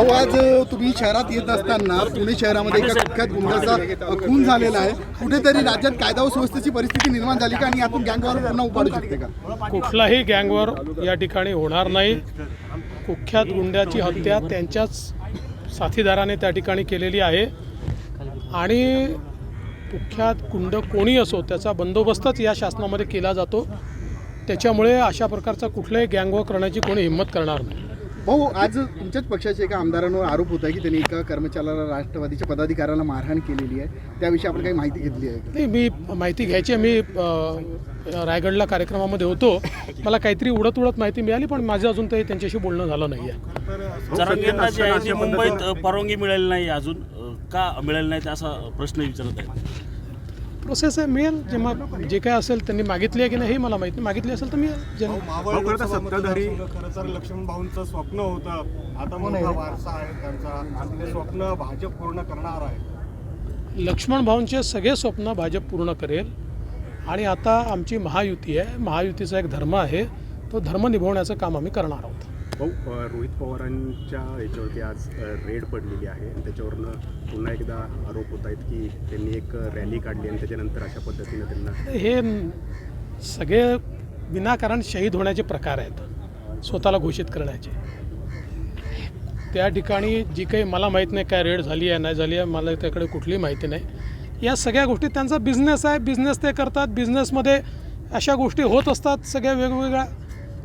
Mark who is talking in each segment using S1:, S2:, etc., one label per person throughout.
S1: भाऊ आज तुम्ही शहरात येत असताना पुणे शहरामध्ये एका कुख्यात गुंडाचा खून झालेला आहे. कुठेतरी राज्यात कायदा व सुव्यवस्थेची परिस्थिती निर्माण झाली का आणि यातून गँगवर पुन्हा उभारू शकते का?
S2: कुठलाही गँगवर या ठिकाणी होणार नाही. कुख्यात गुंड्याची हत्या त्यांच्याच साथीदाराने त्या ठिकाणी केलेली आहे. आणि कुख्यात गुंड कोणी असो त्याचा बंदोबस्तच या शासनामध्ये केला जातो. त्याच्यामुळे अशा प्रकारचा कुठलाही गँगवर करण्याची कोणी हिंमत करणार नाही.
S1: भाऊ आज तुमच्याच पक्षाच्या एका आमदारांवर आरोप होता की त्यांनी एका कर्मचाऱ्याला राष्ट्रवादीच्या पदाधिकाऱ्याला मारहाण केलेली आहे. त्याविषयी आपण काही माहिती घेतली आहे का?
S2: नाही मी माहिती घ्यायची आहे. मी रायगडला कार्यक्रमामध्ये होतो. मला काहीतरी उडत उडत माहिती मिळाली पण माझं अजून काही त्यांच्याशी बोलणं झालं नाही आहे.
S3: आहे ते मुंबईत परवानगी मिळाली नाही अजून. का मिळाली नाही असा प्रश्न विचारत आहे.
S2: प्रोसेस आहे मिळेल. जेव्हा जे काय असेल त्यांनी मागितली आहे की नाही हे मला माहिती नाही. मागितली असेल तर
S4: तर सत्ताधारी खरं तर लक्ष्मण भाऊंचं स्वप्न होतं. आता मोठा वारसा आहे त्यांचा. ते स्वप्न भाजप पूर्ण करणार आहे.
S2: लक्ष्मण भाऊंचे सगळे स्वप्न भाजप पूर्ण करेल. आणि आता आमची महायुती आहे. महायुतीचा एक धर्म आहे. तो धर्म निभवण्याचं काम आम्ही करणार आहोत.
S5: भाऊ रोहित पवारांच्या याच्यावरती आज रेड पडलेली आहे. त्याच्यावरनं पुन्हा एकदा आरोप होत आहेत की त्यांनी एक रॅली काढली आणि त्याच्यानंतर अशा पद्धतीनं त्यांना
S2: हे सगळे विनाकारण शहीद होण्याचे प्रकार आहेत स्वतःला घोषित करण्याचे. त्या ठिकाणी जी काही मला माहीत नाही काय रेड झाली आहे नाही झाली आहे मला त्याकडे कुठलीही माहिती नाही. या सगळ्या गोष्टी त्यांचा बिझनेस आहे. बिझनेस ते करतात. बिझनेसमध्ये अशा गोष्टी होत असतात. सगळ्या वेगवेगळ्या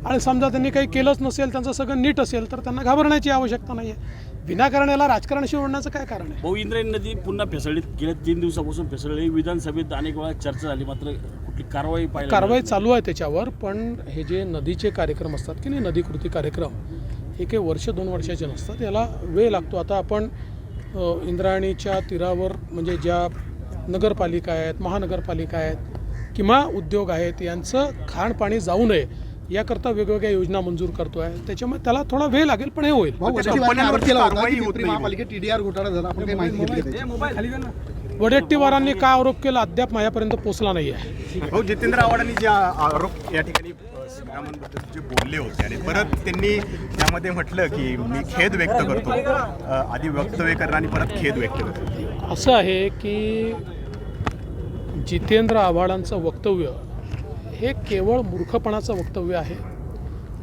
S2: आणि समजा त्यांनी काही केलंच नसेल त्यांचं सगळं नीट असेल तर त्यांना घाबरण्याची आवश्यकता नाही आहे विनाकारण याला राजकारणाशी ओढण्याचं काय कारण आहे?
S3: भाऊ इंद्रायणी नदी पुन्हा फेसळलीत गेल्या तीन दिवसापासून फेसळली. विधानसभेत अनेक वेळा चर्चा झाली. मात्र कुठली कारवाई पाहिली
S2: कारवाई चालू आहे त्याच्यावर पण हे जे नदीचे कार्यक्रम असतात की नाही नदी कृती कार्यक्रम हे काही वर्ष दोन वर्षाचे नसतात. याला वेळ लागतो. आता आपण इंद्रायणीच्या तीरावर म्हणजे ज्या नगरपालिका आहेत महानगरपालिका आहेत किंवा उद्योग आहेत यांचं खाणपाणी जाऊ नये याकरता वेगवेगळ्या योजना मंजूर करतो आहे त्याच्यामुळे त्याला थोडा वेळ लागेल पण हे होईल.
S1: वडेट्टीवारांनी
S2: काय आरोप केला अद्याप माझ्यापर्यंत पोचला नाही आहे
S4: भाऊ जितेंद्र आव्हाडांनी जे आरोप या ठिकाणी जे बोलले होते आणि परत त्यांनी त्यामध्ये म्हटलं की मी खेद व्यक्त करतो. आधी वक्तव्य करणं आणि परत खेद व्यक्त करतो.
S2: असं आहे की जितेंद्र आव्हाडांचं वक्तव्य हे केवळ मूर्खपणाचं वक्तव्य आहे.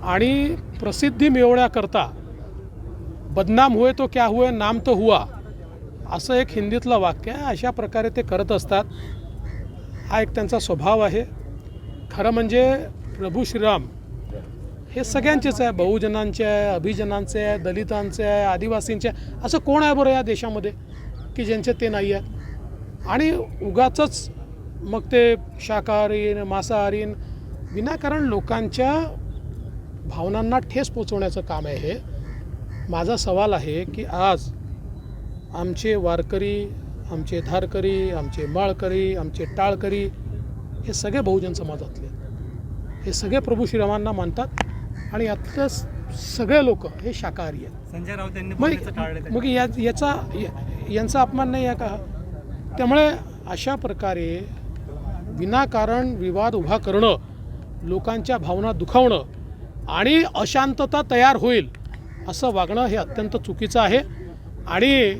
S2: आणि प्रसिद्धी मिळवण्याकरता बदनाम हुए तो क्या हुए नाम तो हुआ असं एक हिंदीतलं वाक्य आहे. अशा प्रकारे ते करत असतात. हा एक त्यांचा स्वभाव आहे. खरं म्हणजे प्रभू श्रीराम हे सगळ्यांचेच आहे. बहुजनांचे आहे अभिजनांचे आहे दलितांचे आहे आदिवासींचे आहे. असं कोण आहे बरं या देशामध्ये की ज्यांचे ते नाही आहेत? आणि उगाचंच मग ते शाकाहारीन मांसाहारीन विनाकारण लोकांच्या भावनांना ठेस पोचवण्याचं काम आहे हे. माझा सवाल आहे की आज आमचे वारकरी आमचे धारकरी आमचे माळकरी आमचे टाळकरी हे सगळे बहुजन समाजातले. हे सगळे प्रभू श्रीरामांना मानतात आणि यातलं सगळे लोक हे शाकाहारी आहेत.
S6: संजय राऊत यांनी
S2: मग या याचा यांचा अपमान नाही आहे का? त्यामुळे अशा प्रकारे विनाकारण विवाद उभा करणं लोकांच्या भावना दुखावणं आणि अशांतता तयार होईल असं वागणं हे अत्यंत चुकीचं आहे. आणि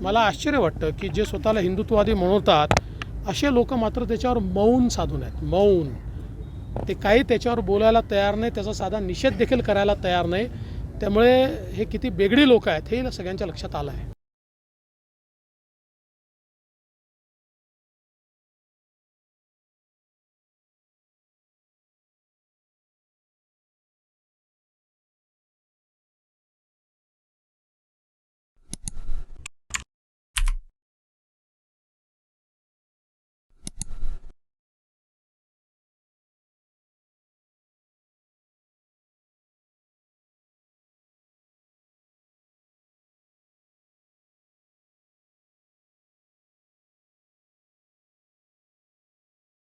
S2: मला आश्चर्य वाटतं की जे स्वतःला हिंदुत्ववादी म्हणवतात असे लोक मात्र त्याच्यावर मौन साधून आहेत. मौन. ते काही त्याच्यावर बोलायला तयार नाही त्याचा साधा निषेध देखील करायला तयार नाही. त्यामुळे हे किती बेगडी लोक आहेत हे सगळ्यांच्या लक्षात आलं आहे.